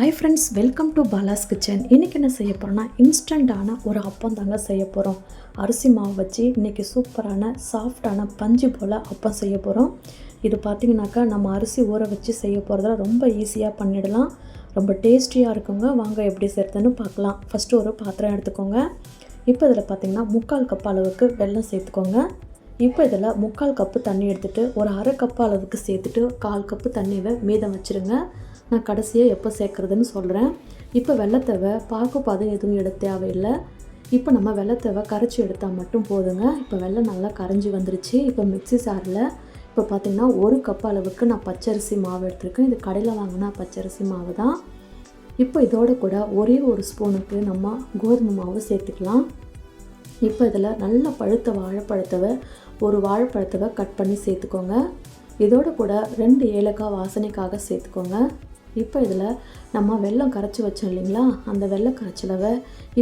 Hi friends welcome to Bala's kitchen இன்றைக்கி என்ன செய்ய போகிறோன்னா இன்ஸ்டண்ட்டான ஒரு அப்பம் தாங்க செய்ய போகிறோம் அரிசி மாவு வச்சு இன்றைக்கி சூப்பரான சாஃப்டான பஞ்சு போல் அப்பம் செய்ய போகிறோம் இது பார்த்திங்கனாக்கா நம்ம அரிசி ஊற வச்சு செய்ய போகிறதுல ரொம்ப ஈஸியாக பண்ணிடலாம். ரொம்ப டேஸ்டியாக இருக்குங்க. வாங்க எப்படி செய்கிறதுன்னு பார்க்கலாம் ஃபஸ்ட்டு ஒரு பாத்திரம் எடுத்துக்கோங்க. இப்போ இதில் பார்த்திங்கன்னா முக்கால் கப் அளவுக்கு வெள்ளம் சேர்த்துக்கோங்க. இப்போ இதில் முக்கால் கப்பு தண்ணி எடுத்துகிட்டு ஒரு அரை கப் அளவுக்கு சேர்த்துட்டு கால் கப்பு தண்ணியை மீதம் வச்சுருங்க. நான் கடைசியாக எப்போ சேர்க்குறதுன்னு சொல்கிறேன் இப்போ வெள்ளத்தவை பாக்கு பாதம் எதுவும் எடுக்க தேவையில்லை. இப்போ நம்ம வெள்ளத்தவை கரைச்சி எடுத்தால் மட்டும் போதுங்க. இப்போ வெள்ளம் நல்லா கரைஞ்சி வந்துருச்சு. இப்போ மிக்ஸி சாரில் இப்போ பார்த்திங்கன்னா ஒரு கப் அளவுக்கு நான் பச்சரிசி மாவு எடுத்திருக்கேன். இது கடையில் வாங்கினா பச்சரிசி மாவு தான். இப்போ இதோட கூட ஒரே ஒரு ஸ்பூனுக்கு நம்ம கோதுமை மாவு சேர்த்துக்கலாம். இப்போ இதில் நல்ல பழுத்த வாழைப்பழத்தவை ஒரு வாழைப்பழத்தவை கட் பண்ணி சேர்த்துக்கோங்க. இதோட கூட ரெண்டு ஏலக்காய் வாசனைக்காக சேர்த்துக்கோங்க. இப்போ இதில் நம்ம வெள்ளம் கரைச்சி வச்சோம் இல்லைங்களா? அந்த வெள்ளை கரைச்சலவை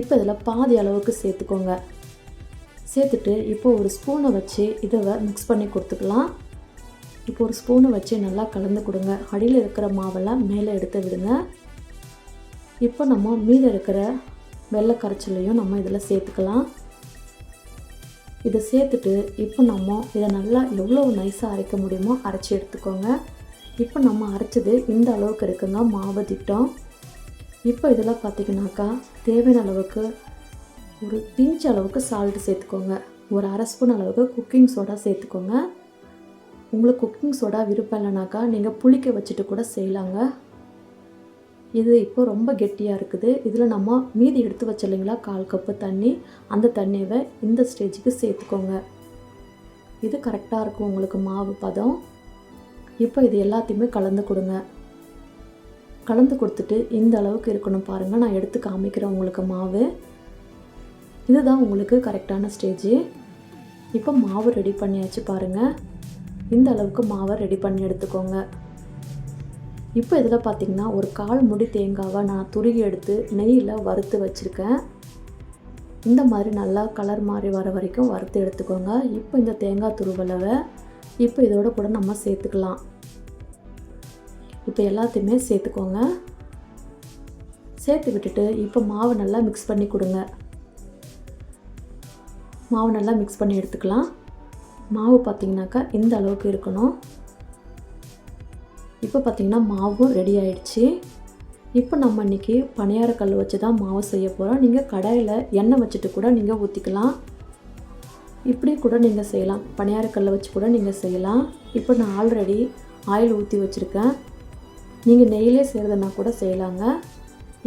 இப்போ இதில் பாதி அளவுக்கு சேர்த்துக்கோங்க. சேர்த்துட்டு இப்போ ஒரு ஸ்பூனை வச்சு இதை மிக்ஸ் பண்ணி கொடுத்துக்கலாம். இப்போ ஒரு ஸ்பூனை வச்சு நல்லா கலந்து கொடுங்க. அடியில் இருக்கிற மாவெல்லாம் மேலே எடுத்து விடுங்க. இப்போ நம்ம மீதம் இருக்கிற வெள்ளை கரைச்சலையும் நம்ம இதில் சேர்த்துக்கலாம். இதை சேர்த்துட்டு இப்போ நம்ம இதை நல்லா எவ்வளோ நைஸாக அரைக்க முடியுமோ அரைச்சி எடுத்துக்கோங்க. இப்போ நம்ம அரைச்சது இந்த அளவுக்கு இருக்குங்க மாவு திட்டம். இப்போ இதெல்லாம் பார்த்திங்கனாக்கா தேவையான அளவுக்கு ஒரு பிஞ்ச் அளவுக்கு சால்ட்டு சேர்த்துக்கோங்க. ஒரு அரை ஸ்பூன் அளவுக்கு குக்கிங் சோடா சேர்த்துக்கோங்க. உங்களுக்கு குக்கிங் சோடா விருப்பம் இல்லைனாக்கா நீங்கள் புளிக்க வச்சுட்டு கூட செய்யலாங்க. இது இப்போ ரொம்ப கெட்டியாக இருக்குது. இதில் நம்ம மீதி எடுத்து வச்ச இல்லைங்களா கால் கப்பு தண்ணி அந்த தண்ணியை இந்த ஸ்டேஜுக்கு சேர்த்துக்கோங்க. இது கரெக்டாக இருக்கும் உங்களுக்கு மாவு பதம். இப்போ இது எல்லாத்தையுமே கலந்து கொடுங்க. கலந்து கொடுத்துட்டு இந்த அளவுக்கு இருக்கணும் பாருங்கள் நான் எடுத்து காமிக்கிறேன் உங்களுக்கு மாவு. இதுதான் உங்களுக்கு கரெக்டான ஸ்டேஜு இப்போ மாவு ரெடி பண்ணியாச்சு பாருங்கள் இந்த அளவுக்கு மாவை ரெடி பண்ணி எடுத்துக்கோங்க. இப்போ இதில் பார்த்திங்கன்னா ஒரு கால் முடி தேங்காவை நான் துருகி எடுத்து நெய்யில் வறுத்து வச்சுருக்கேன். இந்த மாதிரி நல்லா கலர் மாதிரி வர வரைக்கும் வறுத்து எடுத்துக்கோங்க. இப்போ இந்த தேங்காய் துருவலவை இப்போ இதோட கூட நம்ம சேர்த்துக்கலாம். இப்போ எல்லாத்தையுமே சேர்த்துக்கோங்க. சேர்த்து விட்டுட்டு இப்போ மாவு நல்லா மிக்ஸ் பண்ணி கொடுங்க. மாவு நல்லா மிக்ஸ் பண்ணி எடுத்துக்கலாம். மாவு பார்த்திங்கனாக்கா இந்த அளவுக்கு இருக்கணும். இப்போ பார்த்திங்கன்னா மாவும் ரெடி ஆயிடுச்சு. இப்போ நம்ம இன்றைக்கி பணியாரக்கல் வச்சு தான் மாவு செய்ய போகிறோம் நீங்கள் கடையில் எண்ணெய் வச்சுட்டு கூட நீங்கள் ஊற்றிக்கலாம் இப்படி கூட நீங்கள் செய்யலாம். பணியாரக்கல்லை வச்சு கூட நீங்கள் செய்யலாம். இப்போ நான் ஆல்ரெடி ஆயில் ஊற்றி வச்சுருக்கேன். நீங்கள் நெய்யிலே செய்கிறதுனா கூட செய்யலாங்க.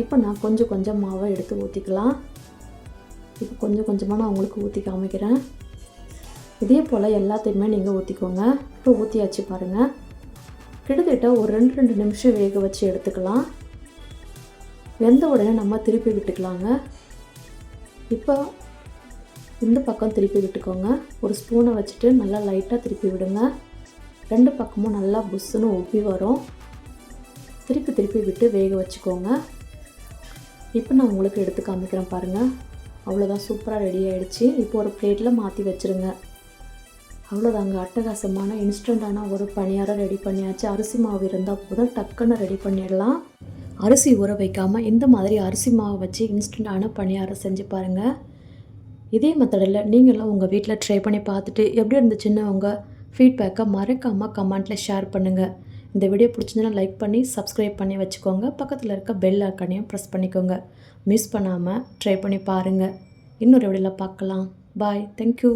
இப்போ நான் கொஞ்சம் கொஞ்சம் மாவை எடுத்து ஊற்றிக்கலாம் இப்போ கொஞ்சம் கொஞ்சமாக நான் உங்களுக்கு ஊற்றி காமிக்கிறேன். இதே போல் எல்லாத்தையுமே நீங்கள் ஊற்றிக்கோங்க இப்போ ஊற்றியாச்சு பாருங்கள் கிட்டத்தட்ட ஒரு ரெண்டு ரெண்டு நிமிஷம் வேக வச்சு எடுத்துக்கலாம். வெந்த உடனே நம்ம திருப்பி விட்டுக்கலாங்க. இப்போ இந்த பக்கம் திருப்பி விட்டுக்கோங்க. ஒரு ஸ்பூனை வச்சுட்டு நல்லா லைட்டாக திருப்பி விடுங்க. ரெண்டு பக்கமும் நல்லா புஷ்ஷுன்னு ஒப்பி வரும். திருப்பி திருப்பி விட்டு வேக வச்சுக்கோங்க. இப்போ நான் உங்களுக்கு எடுத்து காமிக்கிறேன் பாருங்கள் அவ்வளோதான் சூப்பராக ரெடி ஆகிடுச்சு இப்போ ஒரு பிளேட்டில் மாற்றி வச்சுருங்க. அவ்வளோதாங்க அட்டகாசமான இன்ஸ்டண்ட்டான ஒரு பணியாரம் ரெடி பண்ணியாச்சு. அரிசி மாவு இருந்தால் போதும். டக்குன்னு ரெடி பண்ணிடலாம். அரிசி ஊற வைக்காமல் இந்த மாதிரி அரிசி மாவு வச்சு இன்ஸ்டண்ட்டான பணியாரம் செஞ்சு பாருங்கள் இதே மெத்தடில் நீங்களும் உங்கள் வீட்டில் ட்ரை பண்ணி பார்த்துட்டு எப்படி இருந்துச்சுன்னு உங்கள் ஃபீட்பேக்கை மறக்காமல் கமெண்ட்டில் ஷேர் பண்ணுங்கள் இந்த வீடியோ பிடிச்சிருந்தனா லைக் பண்ணி சப்ஸ்கிரைப் பண்ணி வச்சுக்கோங்க. பக்கத்தில் இருக்க பெல் ஐக்கனையும் ப்ரெஸ் பண்ணிக்கோங்க. மிஸ் பண்ணாமல் ட்ரை பண்ணி பாருங்கள் இன்னொரு வீடியோவில் பார்க்கலாம். Bye thank you